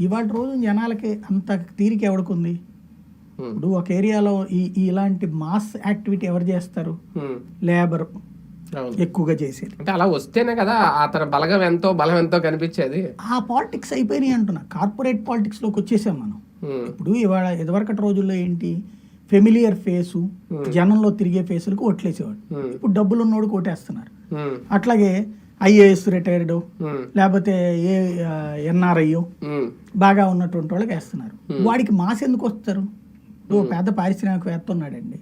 ఇవాళ రోజు జనాలకి అంత తీరిక ఎవడుకుంది? ఇప్పుడు ఒక ఏరియాలో ఈ ఇలాంటి మాస్ యాక్టివిటీ ఎవరు చేస్తారు? లేబర్ ఎక్కువగా చేసేది. అంటే అలా వస్తేనే కదా అతని బలగం ఎంతో బలం ఎంతో కనిపించేది. ఆ పాలిటిక్స్ అయిపోయినాయి అంటున్నా. కార్పొరేట్ పాలిటిక్స్లోకి వచ్చేసాం మనం. ఇప్పుడు ఇవాళ ఇదివరకటి రోజుల్లో ఏంటి? ఫెమిలియర్ ఫేసు జనంలో తిరిగే ఫేసులకు ఓట్లేసేవాడు ఇప్పుడు డబ్బులు ఉన్నోడు ఓటేస్తున్నారు. ఉమ్, అట్లాగే ఐఏఎస్ రిటైర్డ్ లేకపోతే ఏ ఎన్ఆర్ఐ బాగా ఉన్నటువంటి వాళ్ళకి వేస్తున్నారు. వాడికి మాస్ ఎందుకు వస్తారు? ఓ పెద్ద పారిశ్రామికవేత్త ఉన్నాడండి.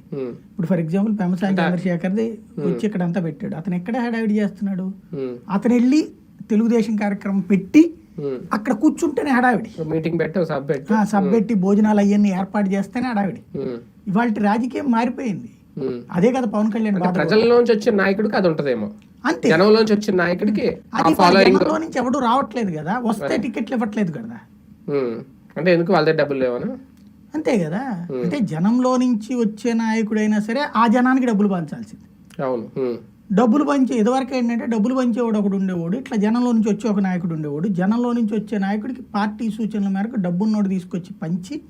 ఇప్పుడు ఫర్ ఎగ్జాంపుల్ పెమసాని చంద్రశేఖర్ది వచ్చి ఇక్కడ అంతా పెట్టాడు. అతను ఎక్కడ హడావిడి చేస్తున్నాడు? అతను వెళ్ళి తెలుగుదేశం కార్యక్రమం పెట్టి. అక్కడ కూర్చుంటేనే హడావిడి. మీటింగ్ పెట్టి సబ్ సబ్ పెట్టి భోజనాలు అవన్నీ ఏర్పాటు చేస్తేనే హడావిడి. ఇవాళ రాజకీయం మారిపోయింది. అదే కదా పవన్ కళ్యాణ్ ప్రజల్లోంచి వచ్చిన నాయకుడికి అది ఉంటదేమో. అంతే. జనంలోంచి వచ్చిన నాయకుడికి ఫాలోయింగ్ జనంలో నుంచి ఎవడు రావట్లేదు కదా? వస్తే టికెట్లు ఇవ్వట్లేదు కదా? అంటే ఎందుకు వాళ్ళ డబ్బులు లేవనా? అంతే కదా? అంటే జనంలో నుంచి వచ్చే నాయకుడైనా సరే ఆ జనానికి డబ్బులు పంచాల్సింది. అవును. డబ్బులు పంచే ఇదివరకు ఏంటంటే డబ్బులు పంచేవాడు ఒకడు ఉండేవాడు ఇట్లా జనంలో నుంచి వచ్చే ఒక నాయకుడు ఉండేవాడు. జనంలో నుంచి వచ్చే నాయకుడికి పార్టీ సూచనల మేరకు డబ్బున్నోడు తీసుకొచ్చి పంచి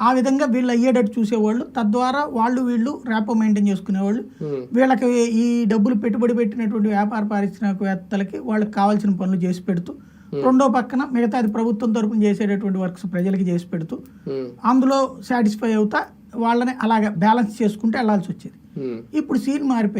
ఆ విధంగా వీళ్ళు అయ్యేటట్టు చూసేవాళ్ళు. తద్వారా వాళ్ళు వీళ్ళు ర్యాపో మెయింటైన్ చేసుకునేవాళ్ళు. వీళ్ళకి ఈ డబ్బులు పెట్టుబడి పెట్టినటువంటి వ్యాపార పారిశ్రామికవేత్తలకి వాళ్ళకి కావాల్సిన పనులు చేసి పెడుతూ రెండో పక్కన మిగతాది ప్రభుత్వం తరపున చేసేటటువంటి వర్క్స్ ప్రజలకి చేసి పెడుతూ అందులో సాటిస్ఫై అవుతా వాళ్ళని అలాగ బ్యాలెన్స్ చేసుకుంటూ వెళ్ళాల్సి వచ్చేది. ఇప్పుడు సీన్ మారిపోయింది.